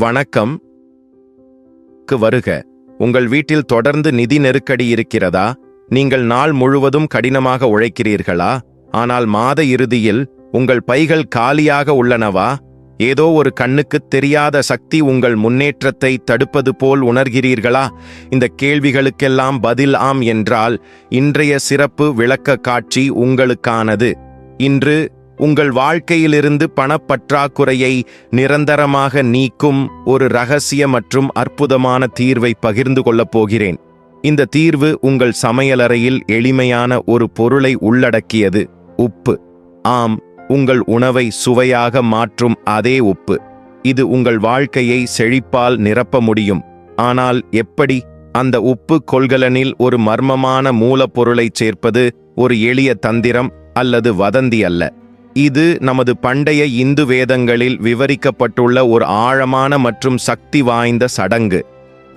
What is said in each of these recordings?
வணக்கம். க்கு வருக. உங்கள் வீட்டில் தொடர்ந்து நிதி நெருக்கடி இருக்கிறதா? நீங்கள் நாள் முழுவதும் கடினமாக உழைக்கிறீர்களா? ஆனால் மாத இறுதியில் உங்கள் பைகள் காலியாக உள்ளனவா? ஏதோ ஒரு கண்ணுக்குத் தெரியாத சக்தி உங்கள் முன்னேற்றத்தை தடுப்பது போல் உணர்கிறீர்களா? இந்த கேள்விகளுக்கெல்லாம் பதில் ஆம் என்றால் இன்றைய சிறப்பு விளக்க காட்சி உங்களுக்கானது. இன்று உங்கள் வாழ்க்கையிலிருந்து பணப்பற்றாக்குறையை நிரந்தரமாக நீக்கும் ஒரு ரகசிய மற்றும் அற்புதமான தீர்வை பகிர்ந்து கொள்ளப் போகிறேன். இந்த தீர்வு உங்கள் சமையலறையில் எளிமையான ஒரு பொருளை உள்ளடக்கியது உப்பு. ஆம் உங்கள் உணவை சுவையாக மாற்றும் அதே உப்பு. இது உங்கள் வாழ்க்கையை செழிப்பால் நிரப்ப முடியும். ஆனால் எப்படி? அந்த உப்பு கொள்கலனில் ஒரு மர்மமான மூலப்பொருளைச் சேர்ப்பது ஒரு எளிய தந்திரம் அல்லது வதந்தி அல்ல. இது நமது பண்டைய இந்து வேதங்களில் விவரிக்கப்பட்டுள்ள ஒரு ஆழமான மற்றும் சக்தி வாய்ந்த சடங்கு.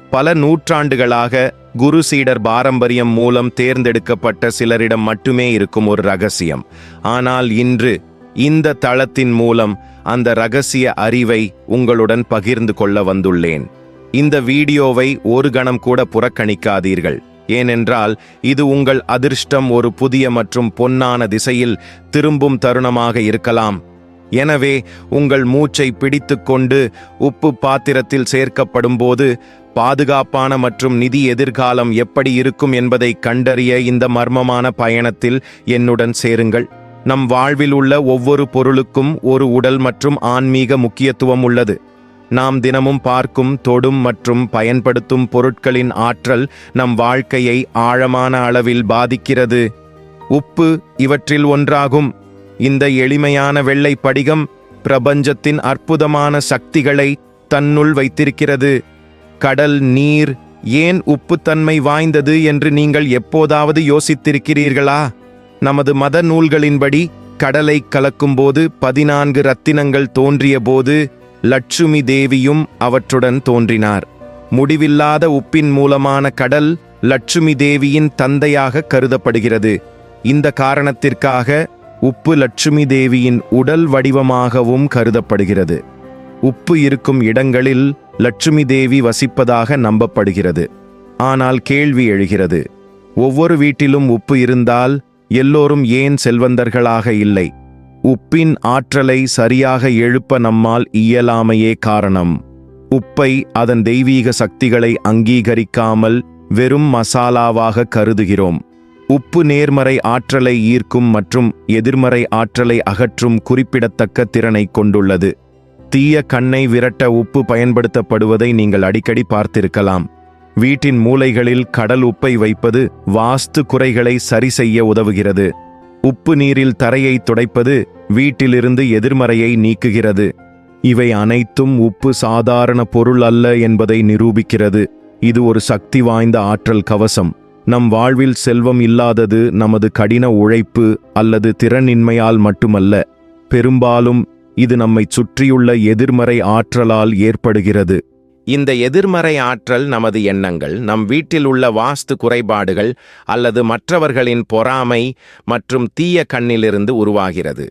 பல நூற்றாண்டுகளாக குரு சீடர் பாரம்பரியம் மூலம் தேர்ந்தெடுக்கப்பட்ட சிலரிடம் மட்டுமே இருக்கும் ஒரு ரகசியம். ஆனால் இன்று இந்த தளத்தின் மூலம் அந்த ரகசிய அறிவை உங்களுடன் பகிர்ந்து கொள்ள வந்துள்ளேன். இந்த வீடியோவை ஒரு கணம் கூட புறக்கணிக்காதீர்கள். ஏனென்றால் இது உங்கள் அதிர்ஷ்டம் ஒரு புதிய மற்றும் பொன்னான திசையில் திரும்பும் தருணமாக இருக்கலாம். எனவே உங்கள் மூச்சை பிடித்துக்கொண்டு உப்பு பாத்திரத்தில் சேர்க்கப்படும்போது பாதுகாப்பான மற்றும் நிதி எதிர்காலம் எப்படி இருக்கும் என்பதை கண்டறிய இந்த மர்மமான பயணத்தில் என்னுடன் சேருங்கள். நம் வாழ்வில் உள்ள ஒவ்வொரு பொருளுக்கும் ஒரு உடல் மற்றும் ஆன்மீக முக்கியத்துவம் உள்ளது. நாம் தினமும் பார்க்கும் தொடும் மற்றும் பயன்படுத்தும் பொருட்களின் ஆற்றல் நம் வாழ்க்கையை ஆழமான அளவில் பாதிக்கிறது. உப்பு இவற்றில் ஒன்றாகும். இந்த எளிமையான வெள்ளை படிகம் பிரபஞ்சத்தின் அற்புதமான சக்திகளை தன்னுள் வைத்திருக்கிறது. கடல் நீர் ஏன் உப்புத்தன்மை வாய்ந்தது என்று நீங்கள் எப்போதாவது யோசித்திருக்கிறீர்களா? நமது மத நூல்களின்படி கடலை கலக்கும்போது பதினான்கு ரத்தினங்கள் தோன்றியபோது லட்சுமி தேவியும் அவற்றுடன் தோன்றினார். முடிவில்லாத உப்பின் மூலமான கடல் லட்சுமி தேவியின் தந்தையாக கருதப்படுகிறது. இந்த காரணத்திற்காக உப்பு லட்சுமி தேவியின் உடல் வடிவமாகவும் கருதப்படுகிறது. உப்பு இருக்கும் இடங்களில் லட்சுமி தேவி வசிப்பதாக நம்பப்படுகிறது. ஆனால் கேள்வி எழுகிறது. ஒவ்வொரு வீட்டிலும் உப்பு இருந்தால் எல்லோரும் ஏன் செல்வந்தர்களாக இல்லை? உப்பின் ஆற்றலை சரியாக எழுப்ப நம்மால் இயலாமையே காரணம். உப்பை அதன் தெய்வீக சக்திகளை அங்கீகரிக்காமல் வெறும் மசாலாவாக கருதுகிறோம். உப்பு நேர்மறை ஆற்றலை ஈர்க்கும் மற்றும் எதிர்மறை ஆற்றலை அகற்றும் குறிப்பிடத்தக்க திறனை கொண்டுள்ளது. தீய கண்ணை விரட்ட உப்பு பயன்படுத்தப்படுவதை நீங்கள் அடிக்கடி பார்த்திருக்கலாம். வீட்டின் மூலைகளில் கடல் உப்பை வைப்பது வாஸ்து குறைகளை சரி செய்ய உதவுகிறது. உப்பு நீரில் தரையை துடைப்பது வீட்டிலிருந்து எதிர்மறையை நீக்குகிறது. இவை அனைத்தும் உப்பு சாதாரண பொருள் அல்ல என்பதை நிரூபிக்கிறது. இது ஒரு சக்தி வாய்ந்த ஆற்றல் கவசம். நம் வாழ்வில் செல்வம் இல்லாதது நமது கடின உழைப்பு அல்லது திறனின்மையால் மட்டுமல்ல. பெரும்பாலும் இது நம்மைச் சுற்றியுள்ள எதிர்மறை ஆற்றலால் ஏற்படுகிறது. இந்த எதிர்மறை ஆற்றல் நமது எண்ணங்கள் நம் வீட்டில் உள்ள வாஸ்து குறைபாடுகள் அல்லது மற்றவர்களின் பொறாமை மற்றும் தீய கண்ணிலிருந்து உருவாகிறது.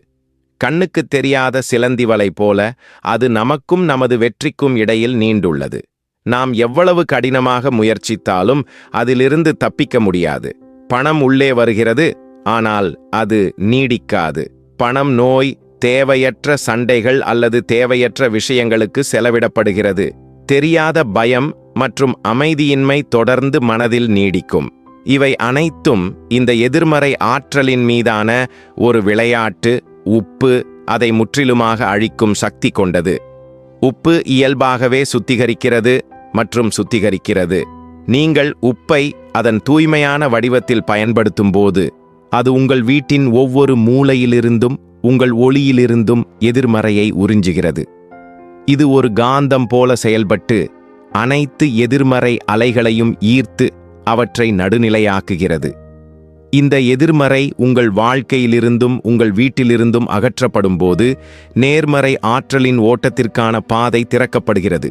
கண்ணுக்குத் தெரியாத சிலந்தி வலை போல அது நமக்கும் நமது வெற்றிக்கும் இடையில் நீண்டுள்ளது. நாம் எவ்வளவு கடினமாக முயற்சித்தாலும் அதிலிருந்து தப்பிக்க முடியாது. பணம் உள்ளே வருகிறது ஆனால் அது நீடிக்காது. பணம் நோய் தேவையற்ற சண்டைகள் அல்லது தேவையற்ற விஷயங்களுக்கு செலவிடப்படுகிறது. தெரியாத பயம் மற்றும் அமைதியின்மை தொடர்ந்து மனதில் நீடிக்கும். இவை அனைத்தும் இந்த எதிர்மறை ஆற்றலின் மீதான ஒரு விளையாட்டு உப்பு அதை முற்றிலுமாக அழிக்கும் சக்தி கொண்டது. உப்பு இயல்பாகவே சுத்திகரிக்கிறது மற்றும் சுத்திகரிக்கிறது. நீங்கள் உப்பை அதன் தூய்மையான வடிவத்தில் பயன்படுத்தும் போது அது உங்கள் வீட்டின் ஒவ்வொரு மூலையிலிருந்தும் உங்கள் ஒளியிலிருந்தும் எதிர்மறையை உறிஞ்சுகிறது. இது ஒரு காந்தம் போல செயல்பட்டு அனைத்து எதிர்மறை அலைகளையும் ஈர்த்து அவற்றை நடுநிலையாக்குகிறது. இந்த எதிர்மறை உங்கள் வாழ்க்கையிலிருந்தும் உங்கள் வீட்டிலிருந்தும் அகற்றப்படும்போது நேர்மறை ஆற்றலின் ஓட்டத்திற்கான பாதை திறக்கப்படுகிறது.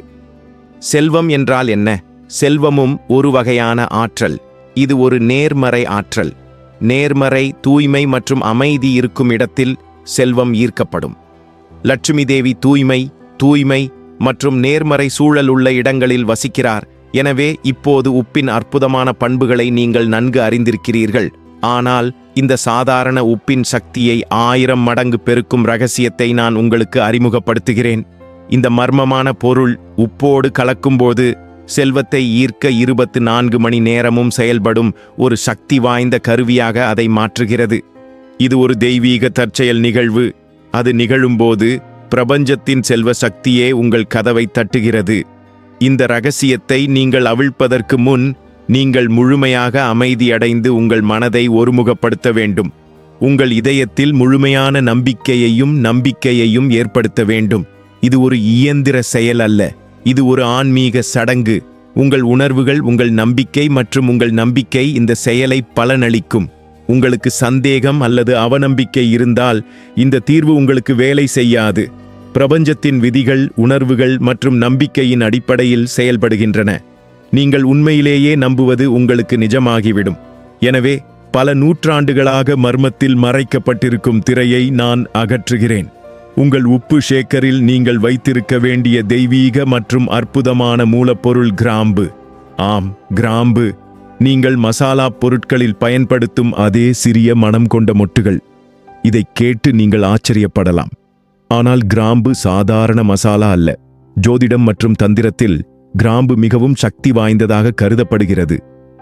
செல்வம் என்றால் என்ன? செல்வமும் ஒரு வகையான ஆற்றல். இது ஒரு நேர்மறை ஆற்றல். நேர்மறை தூய்மை மற்றும் அமைதி இருக்கும் இடத்தில் செல்வம் ஈர்க்கப்படும். லட்சுமி தேவி தூய்மை தூய்மை மற்றும் நேர்மறை சூழல் உள்ள இடங்களில் வசிக்கிறார். எனவே இப்போது உப்பின் அற்புதமான பண்புகளை நீங்கள் நன்கு அறிந்திருக்கிறீர்கள். ஆனால் இந்த சாதாரண உப்பின் சக்தியை ஆயிரம் மடங்கு பெருக்கும் ரகசியத்தை நான் உங்களுக்கு அறிமுகப்படுத்துகிறேன். இந்த மர்மமான பொருள் உப்போடு கலக்கும்போது செல்வத்தை ஈர்க்க இருபத்து நான்கு மணி நேரமும் செயல்படும் ஒரு சக்தி வாய்ந்த கருவியாக அதை மாற்றுகிறது. இது ஒரு தெய்வீக தற்செயல் நிகழ்வு. அது நிகழும்போது பிரபஞ்சத்தின் செல்வ சக்தியே உங்கள் கதவை தட்டுகிறது. இந்த ரகசியத்தை நீங்கள் அவிழ்ப்பதற்கு முன் நீங்கள் முழுமையாக அமைதியடைந்து உங்கள் மனதை ஒருமுகப்படுத்த வேண்டும். உங்கள் இதயத்தில் முழுமையான நம்பிக்கையையும் நம்பிக்கையையும் ஏற்படுத்த வேண்டும். இது ஒரு இயந்திர செயல் அல்ல. இது ஒரு ஆன்மீக சடங்கு. உங்கள் உணர்வுகள் உங்கள் நம்பிக்கை மற்றும் உங்கள் நம்பிக்கை இந்த செயலை பலனளிக்கும். உங்களுக்கு சந்தேகம் அல்லது அவநம்பிக்கை இருந்தால் இந்த தீர்வு உங்களுக்கு வேலை செய்யாது. பிரபஞ்சத்தின் விதிகள் உணர்வுகள் மற்றும் நம்பிக்கையின் அடிப்படையில் செயல்படுகின்றன. நீங்கள் உண்மையிலேயே நம்புவது உங்களுக்கு நிஜமாகிவிடும். எனவே பல நூற்றாண்டுகளாக மர்மத்தில் மறைக்கப்பட்டிருக்கும் திரையை நான் அகற்றுகிறேன். உங்கள் உப்பு ஷேக்கரில் நீங்கள் வைத்திருக்க வேண்டிய தெய்வீக மற்றும் அற்புதமான மூலப்பொருள் கிராம்பு. ஆம் கிராம்பு. நீங்கள் மசாலா பொருட்களில் பயன்படுத்தும் அதே சிறிய மனம் கொண்ட மொட்டுகள். இதை கேட்டு நீங்கள் ஆச்சரியப்படலாம். ஆனால் கிராம்பு சாதாரண மசாலா அல்ல. ஜோதிடம் மற்றும் தந்திரத்தில் கிராம்பு மிகவும் சக்தி வாய்ந்ததாக கருதப்படுகிறது.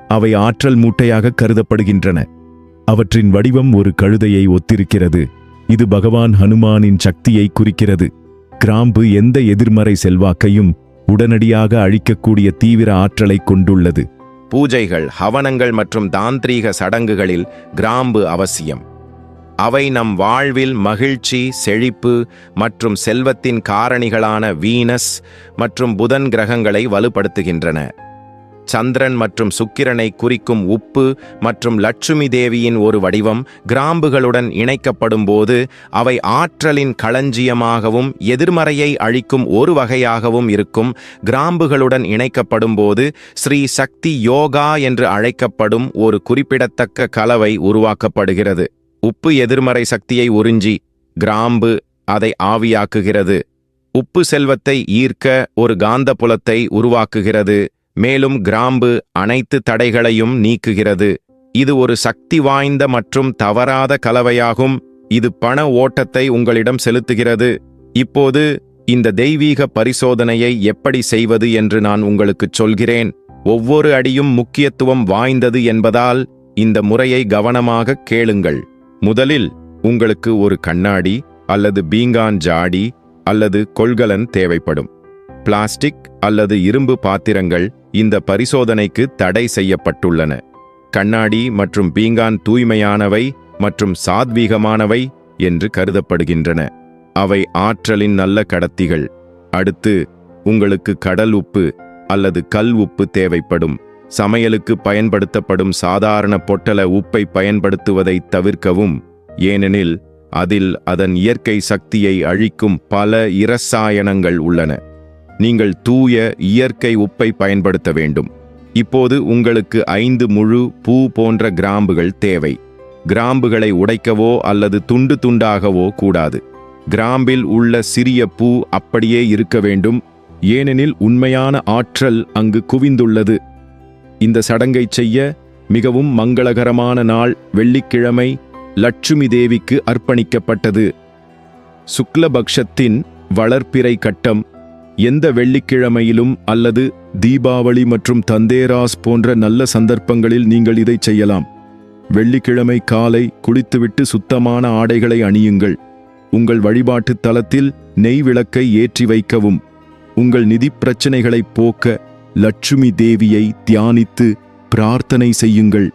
அவை ஆற்றல் மூட்டையாக கருதப்படுகின்றன. அவற்றின் வடிவம் ஒரு கழுதையை ஒத்திருக்கிறது. இது பகவான் ஹனுமானின் சக்தியை குறிக்கிறது. கிராம்பு எந்த எதிர்மறை செல்வாக்கையும் உடனடியாக அழிக்கக்கூடிய தீவிர ஆற்றலை கொண்டுள்ளது. பூஜைகள் ஹவனங்கள் மற்றும் தாந்திரீக சடங்குகளில் கிராம்பு அவசியம். அவை நம் வாழ்வில் மகிழ்ச்சி செழிப்பு மற்றும் செல்வத்தின் காரணிகளான வீனஸ் மற்றும் புதன் கிரகங்களை வலுப்படுத்துகின்றன. சந்திரன் மற்றும் சுக்கிரனை குறிக்கும் உப்பு மற்றும் லட்சுமி தேவியின் ஒரு வடிவம் கிராம்புகளுடன் இணைக்கப்படும் போது அவை ஆற்றலின் களஞ்சியமாகவும் எதிர்மறையை அழிக்கும் ஒரு வகையாகவும் இருக்கும். கிராம்புகளுடன் இணைக்கப்படும் போது ஸ்ரீ சக்தி யோகா என்று அழைக்கப்படும் ஒரு குறிப்பிடத்தக்க கலவை உருவாக்கப்படுகிறது. உப்பு எதிர்மறை சக்தியை உறிஞ்சி கிராம்பு அதை ஆவியாக்குகிறது. உப்பு செல்வத்தை ஈர்க்க ஒரு காந்தப்புலத்தை உருவாக்குகிறது. மேலும் கிராம்பு அனைத்து தடைகளையும் நீக்குகிறது. இது ஒரு சக்தி வாய்ந்த மற்றும் தவறாத கலவையாகும். இது பண ஓட்டத்தை உங்களிடம் செலுத்துகிறது. இப்போது இந்த தெய்வீக பரிசோதனையை எப்படி செய்வது என்று நான் உங்களுக்குச் சொல்கிறேன். ஒவ்வொரு அடியும் முக்கியத்துவம் வாய்ந்தது என்பதால் இந்த முறையை கவனமாக கேளுங்கள். முதலில் உங்களுக்கு ஒரு கண்ணாடி அல்லது பீங்கான் ஜாடி அல்லது கொள்கலன் தேவைப்படும். பிளாஸ்டிக் அல்லது இரும்பு பாத்திரங்கள் இந்த பரிசோதனைக்கு தடை செய்யப்பட்டுள்ளன. கண்ணாடி மற்றும் பீங்கான் தூய்மையானவை மற்றும் சாத்வீகமானவை என்று கருதப்படுகின்றன. அவை ஆற்றலின் நல்ல கடத்திகள். அடுத்து உங்களுக்கு கடல் உப்பு அல்லது கல் உப்பு தேவைப்படும். சமையலுக்கு பயன்படுத்தப்படும் சாதாரண பொட்டல உப்பை பயன்படுத்துவதை தவிர்க்கவும் ஏனெனில் அதில் அதன் இயற்கை சக்தியை அழிக்கும் பல இரசாயனங்கள் உள்ளன. நீங்கள் தூய இயற்கை உப்பை பயன்படுத்த வேண்டும். இப்போது உங்களுக்கு ஐந்து முழு பூ போன்ற கிராம்புகள் தேவை. கிராம்புகளை உடைக்கவோ அல்லது துண்டு துண்டாகவோ கூடாது. கிராம்பில் உள்ள சிறிய பூ அப்படியே இருக்க வேண்டும். ஏனெனில் உண்மையான ஆற்றல் அங்கு குவிந்துள்ளது. இந்த சடங்கை செய்ய மிகவும் மங்களகரமான நாள் வெள்ளிக்கிழமை லட்சுமி தேவிக்கு அர்ப்பணிக்கப்பட்டது. சுக்லபக்ஷத்தின் வளர்ப்பிறை கட்டம் எந்த வெள்ளிக்கிழமையிலும் அல்லது தீபாவளி மற்றும் தந்தேராஸ் போன்ற நல்ல சந்தர்ப்பங்களில் நீங்கள் இதை செய்யலாம். வெள்ளிக்கிழமை காலை குளித்துவிட்டு சுத்தமான ஆடைகளை அணியுங்கள். உங்கள் வழிபாட்டுத் தலத்தில் நெய் விளக்கை ஏற்றி வைக்கவும். உங்கள் நிதிப் பிரச்சனைகளைப் போக்க லட்சுமி தேவியை தியானித்து பிரார்த்தனை செய்யுங்கள்.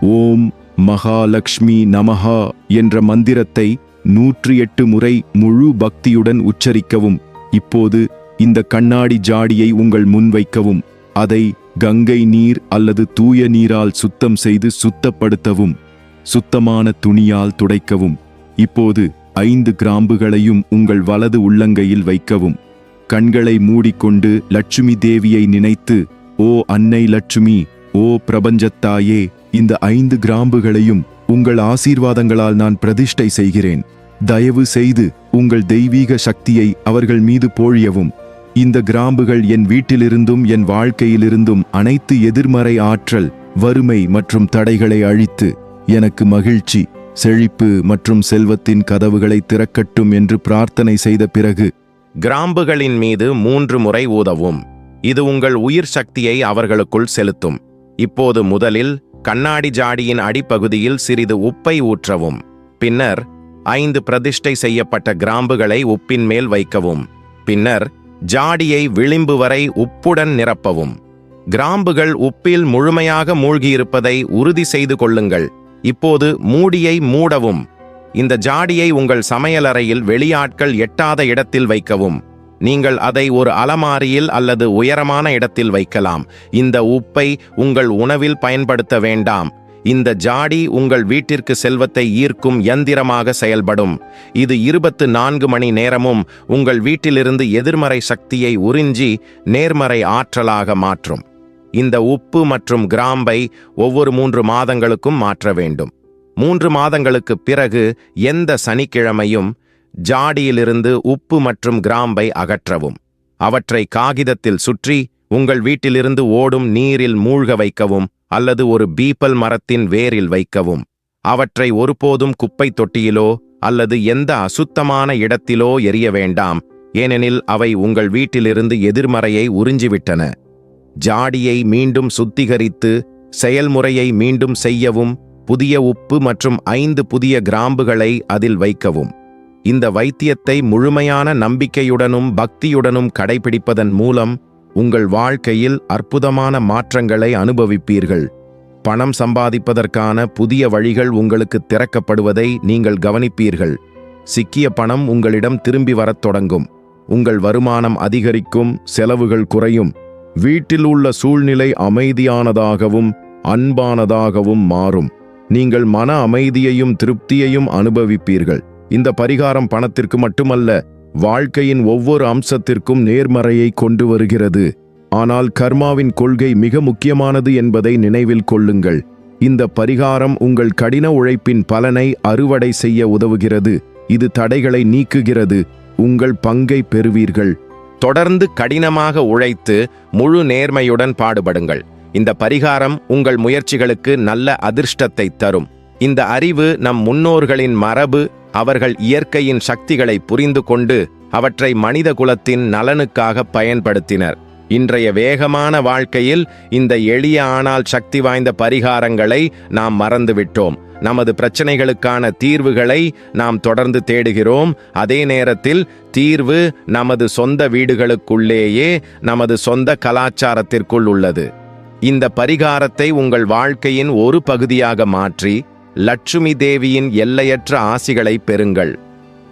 ஓம் மகாலக்ஷ்மி நமஹா என்ற மந்திரத்தை நூற்றி எட்டு முறை முழு பக்தியுடன் உச்சரிக்கவும். இப்போது இந்த கண்ணாடி ஜாடியை உங்கள் முன் வைக்கவும். அதை கங்கை நீர் அல்லது தூய நீரால் சுத்தம் செய்து சுத்தப்படுத்தவும். சுத்தமான துணியால் துடைக்கவும். இப்போது ஐந்து கிராம்புகளையும் உங்கள் வலது உள்ளங்கையில் வைக்கவும். கண்களை மூடிக்கொண்டு லட்சுமி தேவியை நினைத்து ஓ அன்னை லட்சுமி ஓ பிரபஞ்சத்தாயே இந்த ஐந்து கிராம்புகளையும் உங்கள் ஆசீர்வாதங்களால் நான் பிரதிஷ்டை செய்கிறேன். தயவு செய்து உங்கள் தெய்வீக சக்தியை அவர்கள் மீது போழியவும். இந்த கிராம்புகள் என் வீட்டிலிருந்தும் என் வாழ்க்கையிலிருந்தும் அனைத்து எதிர்மறை ஆற்றல் வறுமை மற்றும் தடைகளை அழித்து எனக்கு மகிழ்ச்சி செழிப்பு மற்றும் செல்வத்தின் கதவுகளை திறக்கட்டும் என்று பிரார்த்தனை செய்த பிறகு கிராம்புகளின் மீது மூன்று முறை ஊதவும். இது உங்கள் உயிர் சக்தியை அவர்களுக்குள் செலுத்தும். இப்போது முதலில் கண்ணாடி ஜாடியின் அடிப்பகுதியில் சிறிது உப்பை ஊற்றவும். பின்னர் ஐந்து பிரதிஷ்டை செய்யப்பட்ட கிராம்புகளை உப்பின் மேல் வைக்கவும். பின்னர் ஜாடியை விளிம்பு வரை உப்புடன் நிரப்பவும். கிராம்புகள் உப்பில் முழுமையாக மூழ்கியிருப்பதை உறுதி செய்து கொள்ளுங்கள். இப்போது மூடியை மூடவும். இந்த ஜாடியை உங்கள் சமையலறையில் வெளியாட்கள் எட்டாத இடத்தில் வைக்கவும். நீங்கள் அதை ஒரு அலமாரியில் அல்லது உயரமான இடத்தில் வைக்கலாம். இந்த உப்பை உங்கள் உணவில் பயன்படுத்த வேண்டாம். இந்த ஜாடி உங்கள் வீட்டிற்கு செல்வத்தை ஈர்க்கும் யந்திரமாக செயல்படும். இது இருபத்து நான்கு மணி நேரமும் உங்கள் வீட்டிலிருந்து எதிர்மறை சக்தியை உறிஞ்சி நேர்மறை ஆற்றலாக மாற்றும். இந்த உப்பு மற்றும் கிராம்பை ஒவ்வொரு மூன்று மாதங்களுக்கும் மாற்ற வேண்டும். மூன்று மாதங்களுக்குப் பிறகு எந்த சனிக்கிழமையும் ஜாடியிலிருந்து உப்பு மற்றும் கிராம்பை அகற்றவும். அவற்றை காகிதத்தில் சுற்றி உங்கள் வீட்டிலிருந்து ஓடும் நீரில் மூழ்க வைக்கவும் அல்லது ஒரு பீப்பல் மரத்தின் வேரில் வைக்கவும். அவற்றை ஒருபோதும் குப்பை தொட்டியிலோ அல்லது எந்த அசுத்தமான இடத்திலோ எரிய வேண்டாம். ஏனெனில் அவை உங்கள் வீட்டிலிருந்து எதிர்மறையை உறிஞ்சிவிட்டன. ஜாடியை மீண்டும் சுத்திகரித்து செயல்முறையை மீண்டும் செய்யவும் புதிய உப்பு மற்றும் ஐந்து புதிய கிராம்புகளை அதில் வைக்கவும். இந்த வைத்தியத்தை முழுமையான நம்பிக்கையுடனும் பக்தியுடனும் கடைபிடிப்பதன் மூலம் உங்கள் வாழ்க்கையில் அற்புதமான மாற்றங்களை அனுபவிப்பீர்கள். பணம் சம்பாதிப்பதற்கான புதிய வழிகள் உங்களுக்கு திறக்கப்படுவதை நீங்கள் கவனிப்பீர்கள். சிக்கிய பணம் உங்களிடம் திரும்பி வரத் தொடங்கும். உங்கள் வருமானம் அதிகரிக்கும் செலவுகள் குறையும். வீட்டில் உள்ள சூழ்நிலை அமைதியானதாகவும் அன்பானதாகவும் மாறும். நீங்கள் மன அமைதியையும் திருப்தியையும் அனுபவிப்பீர்கள். இந்த பரிகாரம் பணத்திற்கு மட்டுமல்ல வாழ்க்கையின் ஒவ்வொரு அம்சத்திற்கும் நேர்மறையை கொண்டு வருகிறது. ஆனால் கர்மாவின் கொள்கை மிக முக்கியமானது என்பதை நினைவில் கொள்ளுங்கள். இந்த பரிகாரம் உங்கள் கடின உழைப்பின் பலனை அறுவடை செய்ய உதவுகிறது. இது தடைகளை நீக்குகிறது. உங்கள் பங்கை பெறுவீர்கள். தொடர்ந்து கடினமாக உழைத்து முழு நேர்மையுடன் பாடுபடுங்கள். இந்த பரிகாரம் உங்கள் முயற்சிகளுக்கு நல்ல அதிர்ஷ்டத்தை தரும். இந்த அறிவு நம் முன்னோர்களின் மரபு அவர்கள் இயற்கையின் சக்திகளை புரிந்து கொண்டு அவற்றை மனித குலத்தின் நலனுக்காக பயன்படுத்தினர். இன்றைய வேகமான வாழ்க்கையில் இந்த எளிய ஆனால் சக்தி வாய்ந்த பரிகாரங்களை நாம் மறந்துவிட்டோம். நமது பிரச்சனைகளுக்கான தீர்வுகளை நாம் தொடர்ந்து தேடுகிறோம். அதே நேரத்தில் தீர்வு நமது சொந்த வீடுகளுக்குள்ளேயே நமது சொந்த கலாச்சாரத்திற்குள் உள்ளது. இந்த பரிகாரத்தை உங்கள் வாழ்க்கையின் ஒரு பகுதியாக மாற்றி லட்சுமி தேவியின் எல்லையற்ற ஆசிகளை பெறுங்கள்.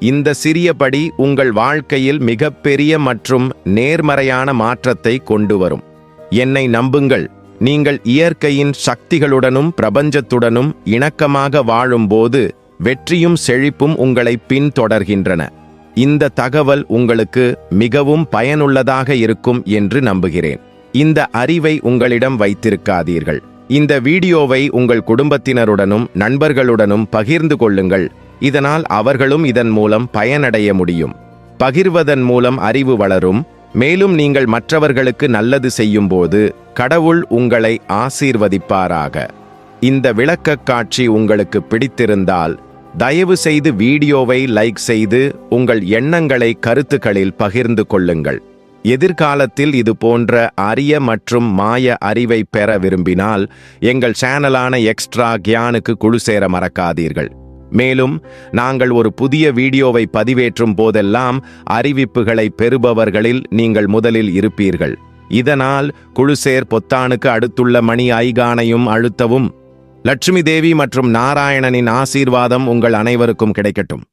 இந்த சிறியபடி உங்கள் வாழ்க்கையில் மிகப்பெரிய மற்றும் நேர்மறையான மாற்றத்தை கொண்டு வரும் என்னை நம்புங்கள். நீங்கள் இயற்கையின் சக்திகளுடனும் பிரபஞ்சத்துடனும் இணக்கமாக வாழும்போது வெற்றியும் செழிப்பும் உங்களை பின்தொடர்கின்றன. இந்த தகவல் உங்களுக்கு மிகவும் பயனுள்ளதாக இருக்கும் என்று நம்புகிறேன். இந்த அறிவை உங்களிடம் வைத்திருக்காதீர்கள். இந்த வீடியோவை உங்கள் குடும்பத்தினருடனும் நண்பர்களுடனும் பகிர்ந்து கொள்ளுங்கள். இதனால் அவர்களும் இதன் மூலம் பயனடைய முடியும். பகிர்வதன் மூலம் அறிவு வளரும். மேலும் நீங்கள் மற்றவர்களுக்கு நல்லது செய்யும்போது கடவுள் உங்களை ஆசீர்வதிப்பாராக. இந்த விளக்கக் காட்சி உங்களுக்கு பிடித்திருந்தால் தயவு செய்து வீடியோவை லைக் செய்து உங்கள் எண்ணங்களை கருத்துக்களில் பகிர்ந்து கொள்ளுங்கள். எதிர்காலத்தில் இது போன்ற அரிய மற்றும் மாய அறிவை பெற விரும்பினால் எங்கள் சேனலான எக்ஸ்ட்ரா கியானுக்கு குழு சேர மறக்காதீர்கள். மேலும் நாங்கள் ஒரு புதிய வீடியோவை பதிவேற்றும் போதெல்லாம் அறிவிப்புகளை பெறுபவர்களில் நீங்கள் முதலில் இருப்பீர்கள். இதனால் குழுசேர் பொத்தானுக்கு அடுத்துள்ள மணி ஐகானையும் அழுத்தவும். லட்சுமி தேவி மற்றும் நாராயணனின் ஆசீர்வாதம் உங்கள் அனைவருக்கும் கிடைக்கட்டும்.